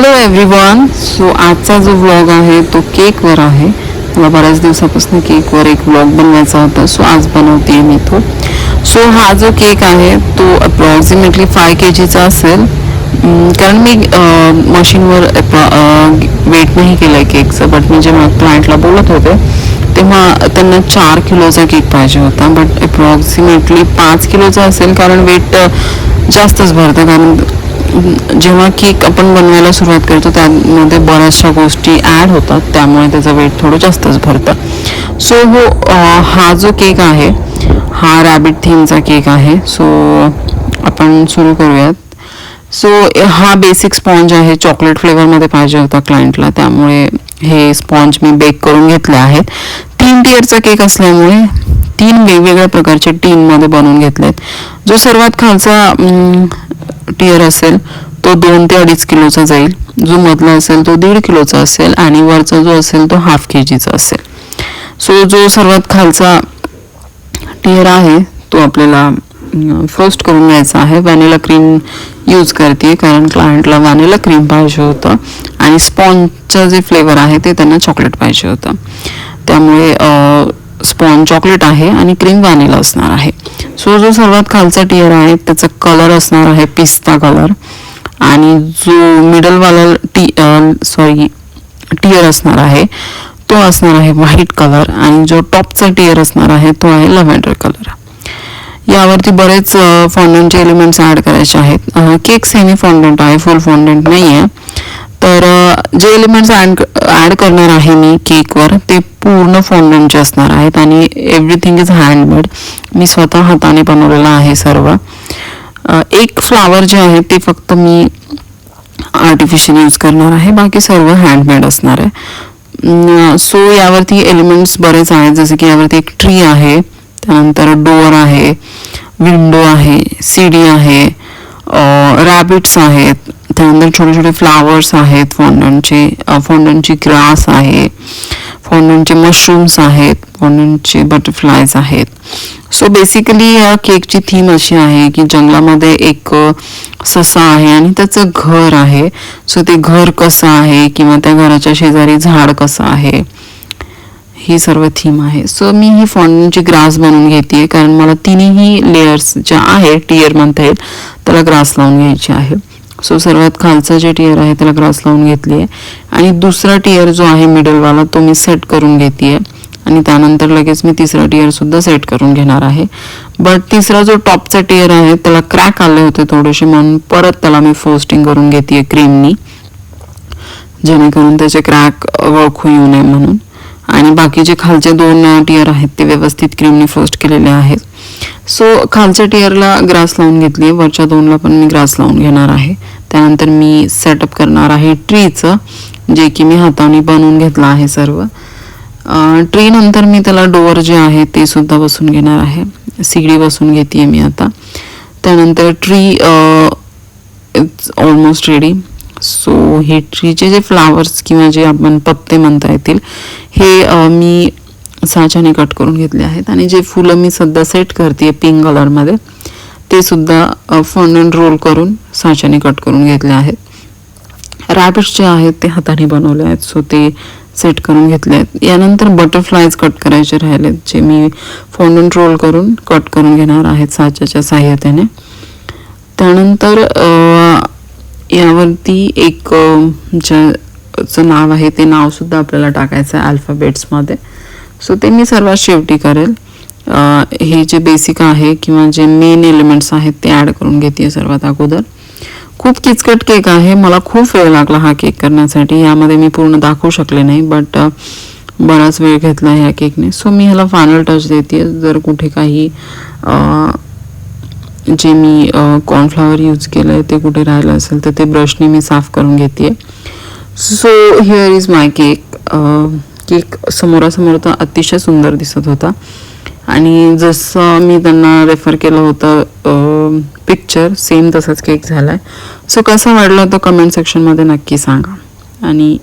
Hello everyone so आजचा जो vlog आहे तो केकवर आहे. मला बऱ्याच दिवसापासून केकवर एक व्लॉग बनवायचा होता. सो आज बनवते मी तो. सो हा जो केक आहे तो अप्रॉक्सिमेटली फाय के जीचा असेल कारण मी मशीनवर वेट नाही केलं आहे केकचं बट मी जेव्हा क्लायंटला बोलत होते तेव्हा त्यांना चार किलोचा केक पाहिजे होता बट अप्रॉक्सिमेटली पाच किलोचा असेल कारण वेट जास्तच भरतं. कारण जेव्हा केक आपण बनवायला सुरुवात करतो त्यामध्ये बऱ्याचशा गोष्टी ॲड होतात त्यामुळे त्याचं वेट थोडं जास्तच भरतं. सो हो हा जो केक आहे हा रॅबिट थीमचा केक आहे. सो आपण सुरू करूयात. सो हा बेसिक स्पॉन्ज आहे चॉकलेट फ्लेवरमध्ये पाहिजे होता क्लायंटला त्यामुळे हे स्पॉन्ज मी बेक करून घेतले आहेत. तीन टीयरचा केक असल्यामुळे तीन वेगवेगळ्या प्रकारचे टीनमध्ये बनवून घेतलेत. जो सर्वात खालचा टिअर असेल तो दोन ते अडीच किलोचा जाईल. जो मधला असेल तो दीड किलोचा असेल आणि वरचा जो असेल तो हाफ के जीचा असेल. सो जो सर्वात खालचा टिअर आहे तो आपल्याला फर्स्ट करून घ्यायचा आहे. व्हॅनिला क्रीम यूज करते कारण क्लायंटला व्हॅनिला क्रीम पाहिजे होतं. आणि स्पॉन्जचं जे फ्लेवर आहे ते त्यांना चॉकलेट पाहिजे होतं. त्यामुळे स्पॉन चॉकलेट आहे आणि क्रीम व्हॅनिला असणार आहे. सो जो सर्वात खालचा टिअर आहे त्याचा कलर असणार आहे पिस्ता कलर. आणि जो मिडलवाला टी सॉरी टिअर असणार आहे तो असणार आहे व्हाईट कलर. आणि जो टॉपचा टिअर असणार आहे तो आहे लव्हेंडर कलर. यावरती बरेच फॉन्डंटचे एलिमेंट्स ॲड करायचे आहेत. केक सेमी फॉन्डंट आहे फुल फॉन्डंट नाही आहे तर जे एलिमेंट्स ॲड ॲड करणार आहे मी केकवर ते पूर्ण फॉन्डंटचे असणार आहेत आणि एव्हरीथिंग इज हँडमेड मी स्वतः हाताने बनवलेलं आहे सर्व. एक फ्लावर जे आहे ते फक्त मी आर्टिफिशियल यूज करणार आहे. बाकी सर्व हँडमेड असणार आहे. सो यावरती एलिमेंट्स बरेच आहेत. जसे की यावरती एक ट्री आहे. त्यानंतर डोअर आहे. विंडो आहे. सीडी आहे. रॅबिट्स आहेत. त्यानंतर छोटे छोटे फ्लावर्स आहेत फोंडनचे फॉन्डंटची ग्रास आहे फॉन्डंटचे मशरूम्स आहेत फोंडनचे बटरफ्लायज आहेत. सो बेसिकली या केकची थीम अशी आहे की जंगलामध्ये एक ससा आहे आणि त्याचं घर आहे. सो ते घर कसं आहे किंवा त्या घराच्या शेजारी झाड कसं आहे ही सर्व थीम आहे. सो मी ही फॉन्डनची ग्रास बनवून घेते कारण मला तिन्ही लेयर्स ज्या आहे टियर म्हणता येईल त्याला ग्रास लावून घ्यायची आहे. सो सर्वात खालचं जे टिअर आहे त्याला ग्रास लावून घेतली आहे आणि दुसरा टिअर जो आहे मिडलवाला तो मी सेट करून घेते आहे आणि त्यानंतर लगेच मी तिसरा टियर सुद्धा सेट करून घेणार आहे. बट तिसरा जो टॉपचा टिअर आहे त्याला क्रॅक आले होते थोडेसे म्हणून परत त्याला मी फोस्टिंग करून घेते क्रीमनी जेणेकरून त्याचे क्रॅक ओळखू येऊ नये म्हणून. आणि बाकीचे खालचे दोन टिअर आहेत ते व्यवस्थित क्रीमने फोस्ट केलेले आहेत. सो खालच्या टिअरला ग्रास लावून घेतली आहे. वरच्या दोनला पण मी ग्रास लावून घेणार आहे. त्यानंतर मी सेटअप करणार आहे ट्रीचं जे की मी हाताने बनवून घेतलं आहे सर्व. ट्री नंतर मी त्याला डोअर जे आहे ते सुद्धा बसून घेणार आहे. सिगडी बसून घेते मी आता. त्यानंतर tree it's almost ready so हे ट्रीचे जे फ्लावर्स किंवा जे आपण पत्ते म्हणता येतील हे मी साच्याने कट करून घेतले आहेत. आणि जे फुलं मी सध्या सेट करते पिंक कलरमध्ये ते सुद्धा फॉन्डंट रोल करून साच्याने कट करून घेतले आहेत. रॅबिट्स जे आहेत ते हाताने बनवले आहेत. सो ते सेट करून घेतले आहेत. यानंतर बटरफ्लायज कट करायचे राहिलेत जे मी फॉन्डंट रोल करून कट करून घेणार आहेत साच्याच्या सहाय्यतेने. त्यानंतर यावरती एक ज्याचं नाव आहे ते नावसुद्धा आपल्याला टाकायचं आहे अल्फाबेट्समध्ये सो ते मी सर्वात शेवटी करेल. हे जे बेसिक आहे किंवा जे मेन एलिमेंट्स आहेत ते ॲड करून घेते सर्वात अगोदर. खूप किचकट केक आहे. मला खूप वेळ लागला हा केक करण्यासाठी. यामध्ये मी पूर्ण दाखवू शकले नाही बट बराच वेळ घेतला ह्या केकने सो मी ह्याला फायनल टच देते. जर कुठे काही जे मी कॉर्नफ्लावर यूज केलं आहे ते कुठे राहिलं असेल तर ते ब्रशने मी साफ करून घेते. So here is my cake cake समोरासमोर तर अतिशय सुंदर दिसत होता. आणि जसं मी त्यांना रेफर केलं होतं पिक्चर सेम तसाच केक झाला आहे सो कसा वाढला तो कमेंट सेक्शनमध्ये नक्की सांगा. आणि